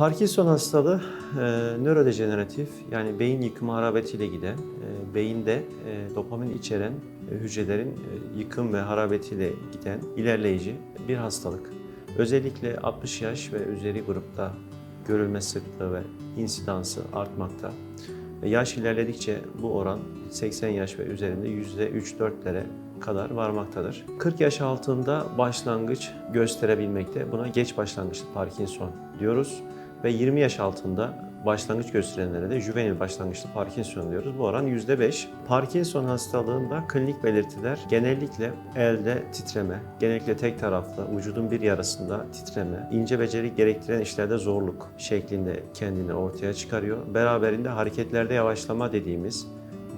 Parkinson hastalığı e, nörodejeneratif yani beyin yıkımı harabetiyle giden, e, beyinde e, dopamin içeren e, hücrelerin e, yıkım ve harabetiyle giden ilerleyici bir hastalık. Özellikle 60 yaş ve üzeri grupta görülme sıklığı ve insidansı artmakta. Ve yaş ilerledikçe bu oran 80 yaş ve üzerinde %3-4'lere kadar varmaktadır. 40 yaş altında başlangıç gösterebilmekte. Buna geç başlangıçlı Parkinson diyoruz. Ve 20 yaş altında başlangıç gösterenlere de juvenil başlangıçlı Parkinson diyoruz. Bu oran %5. Parkinson hastalığında klinik belirtiler genellikle elde titreme, genellikle tek taraflı vücudun bir yarısında titreme, ince beceri gerektiren işlerde zorluk şeklinde kendini ortaya çıkarıyor. Beraberinde hareketlerde yavaşlama dediğimiz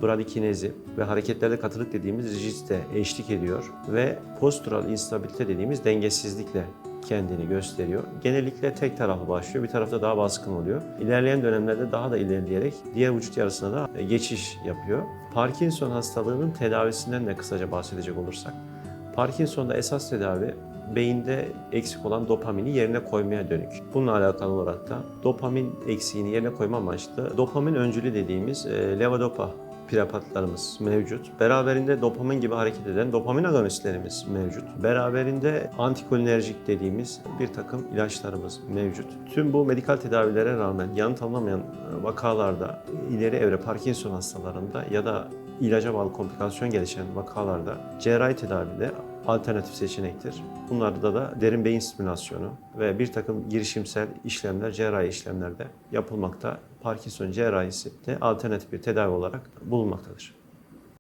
bradikinezi ve hareketlerde katılık dediğimiz rigidite eşlik ediyor ve postural instabilite dediğimiz dengesizlikle kendini gösteriyor. Genellikle tek taraflı başlıyor, bir tarafta daha baskın oluyor. İlerleyen dönemlerde daha da ilerleyerek diğer vücut yarısına da e, geçiş yapıyor. Parkinson hastalığının tedavisinden de kısaca bahsedecek olursak, Parkinson'da esas tedavi beyinde eksik olan dopamini yerine koymaya dönük. Bununla alakalı olarak da dopamin eksiğini yerine koyma amaçlı dopamin öncülü dediğimiz e, levodopa prepatlarımız mevcut. Beraberinde dopamin gibi hareket eden dopamin agonistlerimiz mevcut. Beraberinde antikolinerjik dediğimiz bir takım ilaçlarımız mevcut. Tüm bu medikal tedavilere rağmen yanıt alınamayan vakalarda ileri evre Parkinson hastalarında ya da ilaca bağlı komplikasyon gelişen vakalarda cerrahi tedavide alternatif seçenektir. Bunlarda da derin beyin stimülasyonu ve bir takım girişimsel işlemler, cerrahi işlemlerde yapılmakta. Parkinson cerrahisi de alternatif bir tedavi olarak bulunmaktadır.